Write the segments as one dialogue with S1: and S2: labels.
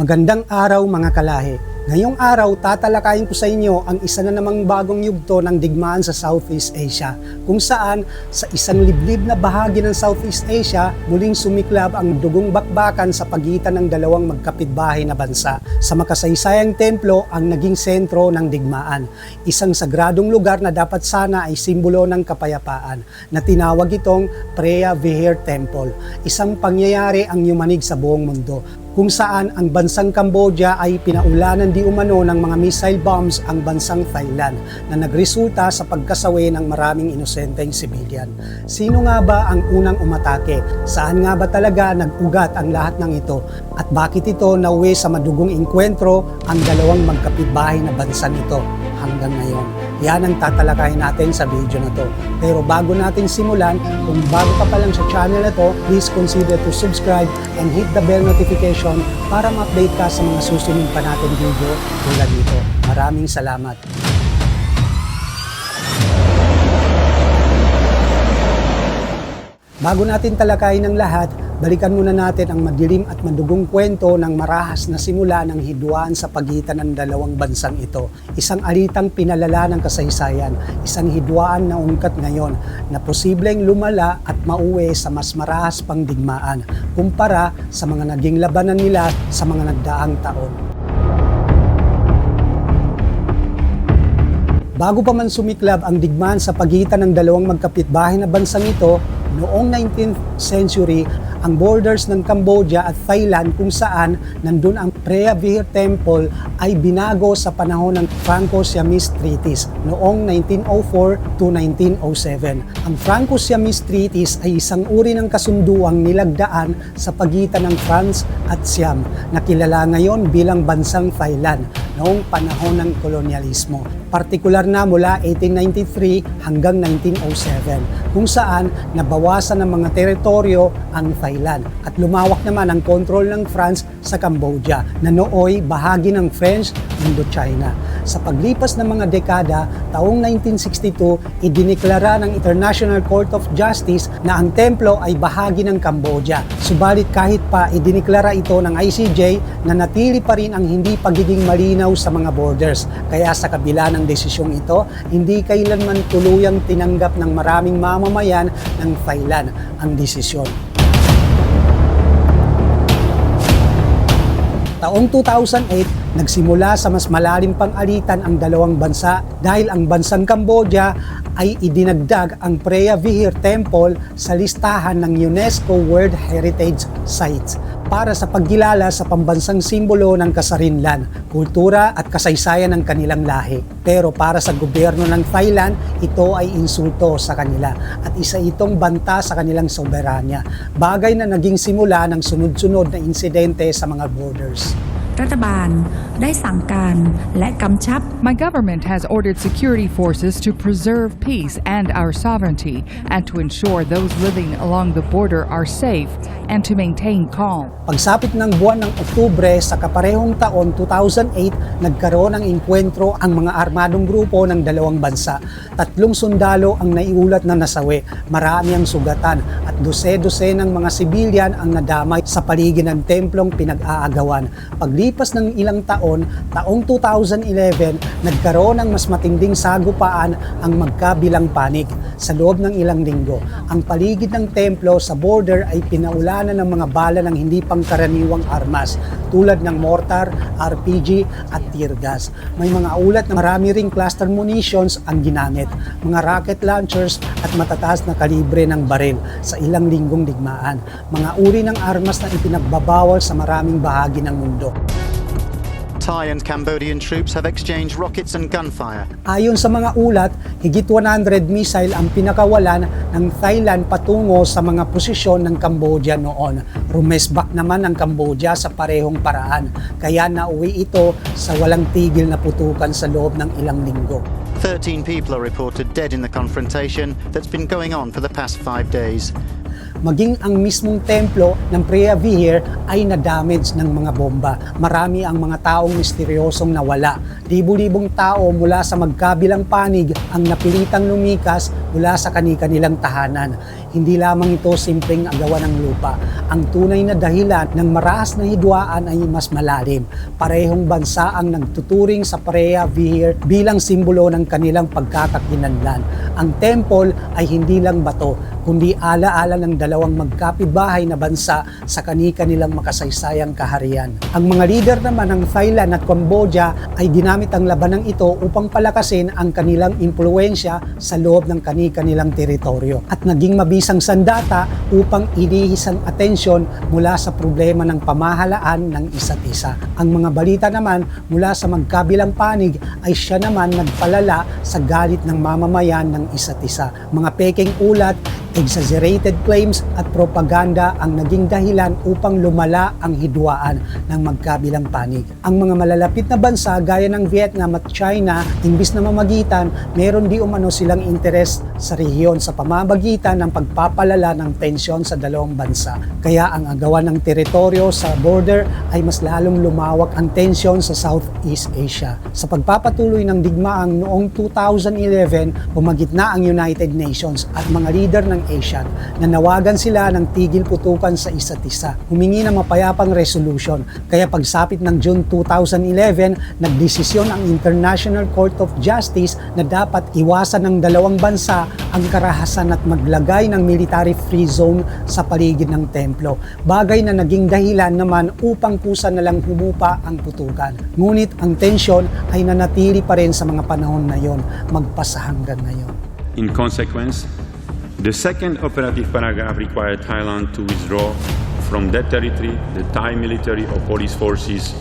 S1: Magandang araw mga kalahi. Ngayong araw, tatalakayin ko sa inyo ang isa na namang bagong yugto ng digmaan sa Southeast Asia, kung saan sa isang liblib na bahagi ng Southeast Asia, muling sumiklab ang dugong bakbakan sa pagitan ng dalawang magkapitbahay na bansa. Sa makasaysayang templo ang naging sentro ng digmaan, isang sagradong lugar na dapat sana ay simbolo ng kapayapaan, na tinawag itong Preah Vihear Temple, isang pangyayari ang yumanig sa buong mundo kung saan ang bansang Cambodia ay pinaulanan di umano ng mga missile bombs ang bansang Thailand na nagresulta sa pagkasawi ng maraming inosenteng sibilyan. Sino nga ba ang unang umatake? Saan nga ba talaga nag-ugat ang lahat ng ito? At bakit ito nauwi sa madugong inkwentro ang dalawang magkapitbahay na bansa nito hanggang ngayon? Yan ang tatalakayin natin sa video na to. Pero bago natin simulan, kung bago ka pa lang sa channel na to, please consider to subscribe and hit the bell notification para ma-update ka sa mga susunod pa natin video tulad nito. Maraming salamat. Bago natin talakayin ang lahat, balikan muna natin ang madilim at madugong kwento ng marahas na simula ng hidwaan sa pagitan ng dalawang bansang ito. Isang alitang pinalala ng kasaysayan, isang hidwaan na ungkat ngayon na posibleng lumala at mauwi sa mas marahas pang digmaan kumpara sa mga naging labanan nila sa mga nagdaang taon. Bago pa man sumiklab ang digmaan sa pagitan ng dalawang magkapitbahay na bansang ito, noong 19th century, ang borders ng Cambodia at Thailand kung saan nandun ang Preah Vihear Temple ay binago sa panahon ng Franco-Siamese Treaties noong 1904 to 1907. Ang Franco-Siamese Treaties ay isang uri ng kasunduang nilagdaan sa pagitan ng France at Siam na kilala ngayon bilang bansang Thailand noong panahon ng kolonyalismo. Partikular na mula 1893 hanggang 1907 kung saan nabawasan ng mga teritoryo ang Thailand at lumawak naman ang kontrol ng France sa Cambodia na nooy bahagi ng French Indochina. Sa paglipas ng mga dekada, taong 1962, idiniklara ng International Court of Justice na ang templo ay bahagi ng Cambodia. Subalit kahit pa idiniklara ito ng ICJ, nanatili pa rin ang hindi pagiging malinaw sa mga borders. Kaya sa kabila ng desisyong ito, hindi kailanman tuluyang tinanggap ng maraming mamamayan ng Thailand ang desisyon. Taong 2008, nagsimula sa mas malalim pang alitan ang dalawang bansa dahil ang bansang Cambodia ay idinagdag ang Preah Vihear Temple sa listahan ng UNESCO World Heritage Sites para sa pagkilala sa pambansang simbolo ng kasarinlan, kultura at kasaysayan ng kanilang lahi. Pero para sa gobyerno ng Thailand, ito ay insulto sa kanila at isa itong banta sa kanilang soberanya. Bagay na naging simula ng sunod-sunod na insidente sa mga borders.
S2: รัฐบาลได้สั่งการและกำชับ
S3: My government has ordered security forces to preserve peace and our sovereignty and to ensure those living along the border are safe and to maintain calm.
S1: Pagsapit ng buwan ng Oktubre sa kaparehong taon 2008, nagkaroon ng inkwentro ang mga armadong grupo ng dalawang bansa. Tatlong sundalo ang naiulat na nasawi, marami ang sugatan at dose-dose ng mga sibilyan ang nadamay sa paligid ng templong pinag-aagawan. Paglipas ng ilang taon, taong 2011, nagkaroon ng mas matinding sagupaan ang magkabilang panig. Sa loob ng ilang linggo, ang paligid ng templo sa border ay pinaulanan ng mga bala ng hindi pangkaraniwang armas tulad ng mortar, RPG at tear gas. May mga ulat na marami ring cluster munitions ang ginamit, mga rocket launchers at matataas na kalibre ng baril sa ilang linggong digmaan. Mga uri ng armas na ipinagbabawal sa maraming bahagi ng mundo.
S4: Thai and Cambodian troops have exchanged rockets and gunfire.
S1: Ayon sa mga ulat, higit 100 missile ang pinakawalan ng Thailand patungo sa mga posisyon ng Cambodia noon. Rumesbak naman ang Cambodia sa parehong paraan, kaya nauwi ito sa walang tigil na putukan sa loob ng ilang linggo.
S4: 13 people are reported dead in the confrontation that's been going on for the past five days.
S1: Maging ang mismong templo ng Preah Vihear ay na-damage ng mga bomba. Marami ang mga taong misteryosong nawala. Libu-libong tao mula sa magkabilang panig ang napilitang lumikas mula sa kani-kanilang tahanan. Hindi lamang ito simpleng agawan ng lupa. Ang tunay na dahilan ng maraas na hidwaan ay mas malalim. Parehong bansa ang nagtuturing sa Pareha Vihir bilang simbolo ng kanilang pagkakakinanlan. Ang temple ay hindi lang bato, kundi alaala ng dalawang magkapitbahay na bansa sa kani-kanilang makasaysayang kaharian. Ang mga leader naman ng Thailand at Cambodia ay ginamit ang labanang ito upang palakasin ang kanilang impluensya sa loob ng kani-kanilang teritoryo at naging mabisang sandata upang inihis ang atensyon mula sa problema ng pamahalaan ng isa't isa. Ang mga balita naman mula sa magkabilang panig ay siya naman nagpalala sa galit ng mamamayan ng isa't isa. Mga peking ulat exaggerated claims at propaganda ang naging dahilan upang lumala ang hidwaan ng magkabilang panig. Ang mga malalapit na bansa gaya ng Vietnam at China, imbis na mamagitan, meron di umano silang interes sa rehiyon sa pamamagitan ng pagpapalala ng tensyon sa dalawang bansa. Kaya ang agawan ng teritoryo sa border ay mas lalong lumawak ang tensyon sa Southeast Asia. Sa pagpapatuloy ng digmaang noong 2011, pumagitna ang United Nations at mga leader ng ASEAN na nawagan sila ng tigil putukan sa isa't isa. Humingi ng mapayapang resolution. Kaya pagsapit ng June 2011, nagdesisyon ang International Court of Justice na dapat iwasan ng dalawang bansa ang karahasan at maglagay ng military free zone sa paligid ng templo. Bagay na naging dahilan naman upang kusa na lang humupa ang putukan. Ngunit ang tensyon ay nanatili pa rin sa mga panahon na yon, magpasa hanggang ngayon.
S5: In consequence, the second operative paragraph required Thailand to withdraw from that territory the Thai military or police forces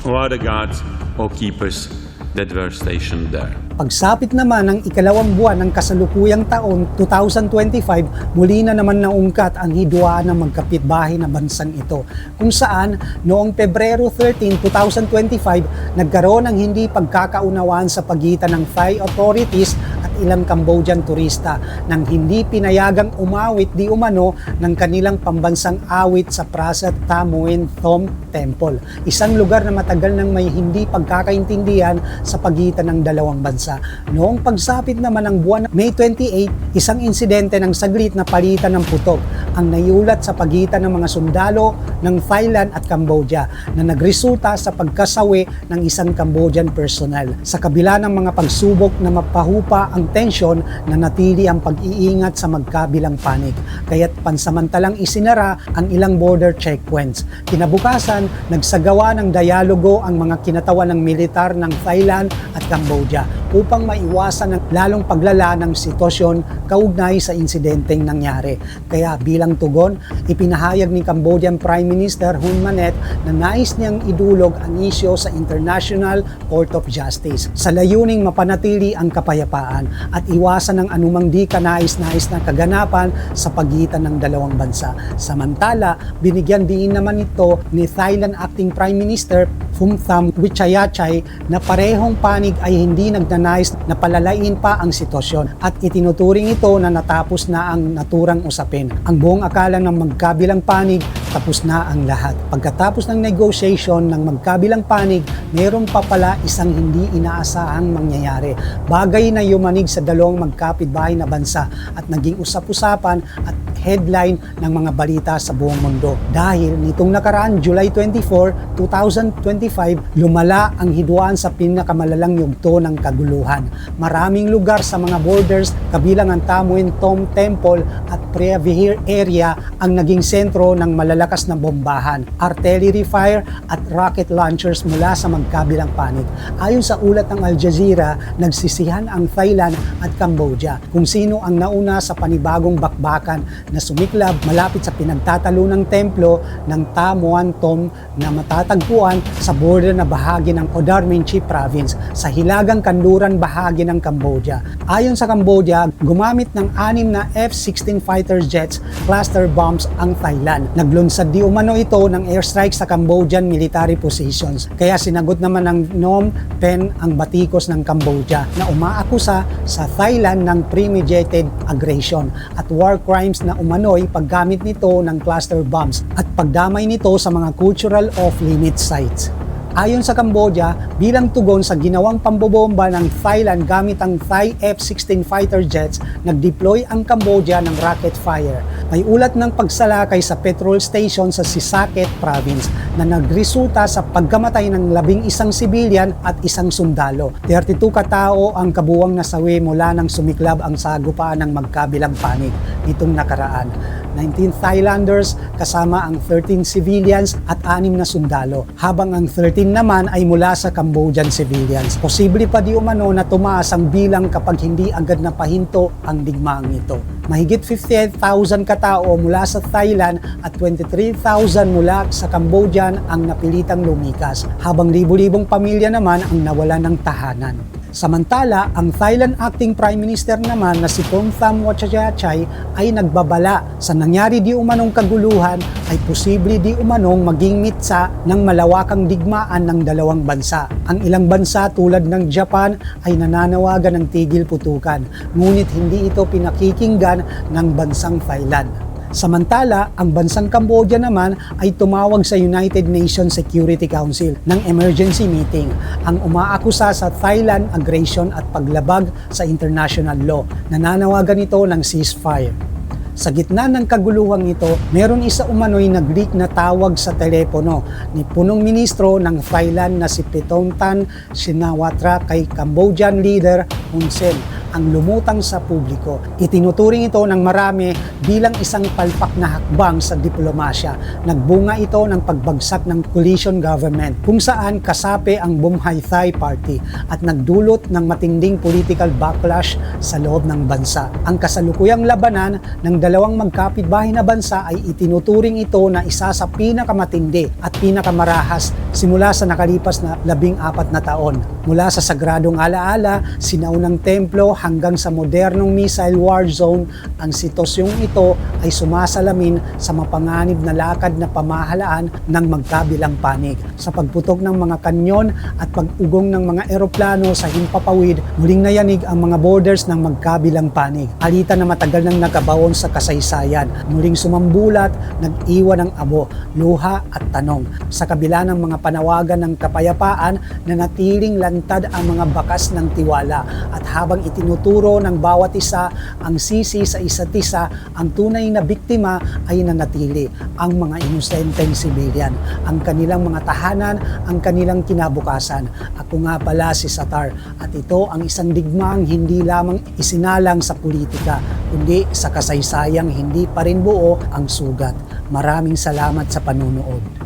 S5: or other guards or keepers that were stationed there.
S1: Pagsapit naman ng ikalawang buwan ng kasalukuyang taon 2025, muli na naman naungkat ang hidwaan ng magkapitbahay na bansang ito, kung saan noong Pebrero 13, 2025, nagkaroon ng hindi pagkakaunawaan sa pagitan ng Thai authorities at ilang Cambodian turista nang hindi pinayagang umawit di umano ng kanilang pambansang awit sa Prasat Tamuin Thom Temple, isang lugar na matagal nang may hindi pagkakaintindihan sa pagitan ng dalawang bansa. Noong pagsapit naman ng buwan May 28, isang insidente ng saglit na palitan ng putok ang naiulat sa pagitan ng mga sundalo ng Thailand at Cambodia na nagresulta sa pagkasawi ng isang Cambodian personnel. Sa kabila ng mga pagsubok na mapahupa ang tensyon na natili ang pag-iingat sa magkabilang panig. Kaya't pansamantalang isinara ang ilang border checkpoints. Kinabukasan, nagsagawa ng dialogo ang mga kinatawan ng militar ng Thailand at Cambodia upang maiwasan ang lalong paglala ng sitwasyon kaugnay sa insidenteng nangyari. Kaya bilang tugon, ipinahayag ni Cambodian Prime Minister Hun Manet na nais niyang idulog ang isyo sa International Court of Justice sa layuning mapanatili ang kapayapaan at iwasan ang anumang di kanais-nais na kaganapan sa pagitan ng dalawang bansa. Samantala, binigyan din naman ito ni Thailand Acting Prime Minister Phumtham Wichayachay na parehong panig ay hindi nagnanais na palalain pa ang sitwasyon at itinuturing ito na natapos na ang naturang usapin. Ang buong akala ng magkabilang panig tapos na ang lahat. Pagkatapos ng negotiation ng magkabilang panig, meron pa pala isang hindi inaasahang mangyayari. Bagay na yumanig sa dalawang magkapitbahay na bansa at naging usap-usapan at headline ng mga balita sa buong mundo. Dahil nitong nakaraan July 24, 2025, lumala ang hidwaan sa pinakamalalang yugto ng kaguluhan. Maraming lugar sa mga borders kabilang ang Tamuin Tom Temple at Preah Vihear area ang naging sentro ng malalakas na bombahan, artillery fire at rocket launchers mula sa magkabilang panig. Ayon sa ulat ng Al Jazeera, nagsisihan ang Thailand at Cambodia kung sino ang nauna sa panibagong bakbakan na sumiklab malapit sa pinagtatalunang templo ng Ta Muan Tom na matatagpuan sa border na bahagi ng Odarminchi Province sa hilagang kanluran bahagi ng Cambodia. Ayon sa Cambodia, gumamit ng anim na F-16 fighter jets cluster bombs ang Thailand. Naglunsad di umano ito ng airstrike sa Cambodian military positions. Kaya sinagot naman ng Phnom Penh ang batikos ng Cambodia na umaakusa sa Thailand ng premeditated aggression at war crimes na umano'y paggamit nito ng cluster bombs at pagdamay nito sa mga cultural off-limit sites. Ayon sa Cambodia, bilang tugon sa ginawang pambobomba ng Thailand gamit ang Thai F-16 fighter jets, nag-deploy ang Cambodia ng rocket fire. May ulat ng pagsalakay sa petrol station sa Sisaket province na nagresulta sa pagkamatay ng labing isang sibilyan at isang sundalo. 32 katao ang kabuwang nasawi mula nang sumiklab ang sagupaan ng magkabilang panig nitong nakaraan. 19 Thailanders kasama ang 13 civilians at 6 na sundalo, habang ang 13 naman ay mula sa Cambodian civilians. Posible pa di umano na tumaas ang bilang kapag hindi agad napahinto ang digmaang ito. Mahigit 58,000 katao mula sa Thailand at 23,000 mula sa Cambodian ang napilitang lumikas, habang libu-libong pamilya naman ang nawala ng tahanan. Samantala, ang Thailand Acting Prime Minister naman na si Thongtham Wachayachay ay nagbabala sa nangyari di umanong kaguluhan ay posible di umanong maging mitsa ng malawakang digmaan ng dalawang bansa. Ang ilang bansa tulad ng Japan ay nananawagan ng tigil putukan, ngunit hindi ito pinakikinggan ng bansang Thailand. Samantala, ang bansang Cambodia naman ay tumawag sa United Nations Security Council ng emergency meeting ang umaakusa sa Thailand aggression at paglabag sa international law. Nananawagan ito ng ceasefire. Sa gitna ng kaguluhang ito, meron isa umano'y nag-leak na tawag sa telepono ni punong ministro ng Thailand na si Pitongtan Shinawatra kay Cambodian leader Hun Sen ang lumutang sa publiko. Itinuturing ito ng marami bilang isang palpak na hakbang sa diplomasya. Nagbunga ito ng pagbagsak ng coalition government kung saan kasapi ang Bumhay Thai Party at nagdulot ng matinding political backlash sa loob ng bansa. Ang kasalukuyang labanan ng dalawang magkapitbahay na bansa ay itinuturing ito na isa sa pinakamatindi at pinakamarahas simula sa nakalipas na labing apat na taon. Mula sa sagradong alaala, sinaunang templo hanggang sa modernong missile war zone, ang sitosyong ito ay sumasalamin sa mapanganib na lakad na pamahalaan ng magkabilang panig. Sa pagputok ng mga kanyon at pag-ugong ng mga eroplano sa himpapawid, muling nayanig ang mga borders ng magkabilang panig. Alitan na matagal nang nakabawon sa kasaysayan, muling sumambulat, nag-iwan ng abo, luha at tanong. Sa kabila ng mga panawagan ng kapayapaan, nanatiling lantad ang mga bakas ng tiwala at habang itinuturo ng bawat isa ang sisi sa isa't isa, ang tunay na biktima ay nanatili, ang mga inosenteng sibilyan, ang kanilang mga tahanan, ang kanilang kinabukasan. Ako nga pala si Satar at ito ang isang digmaang hindi lamang isinalang sa politika, kundi sa kasaysayang hindi pa rin buo ang sugat. Maraming salamat sa panunood.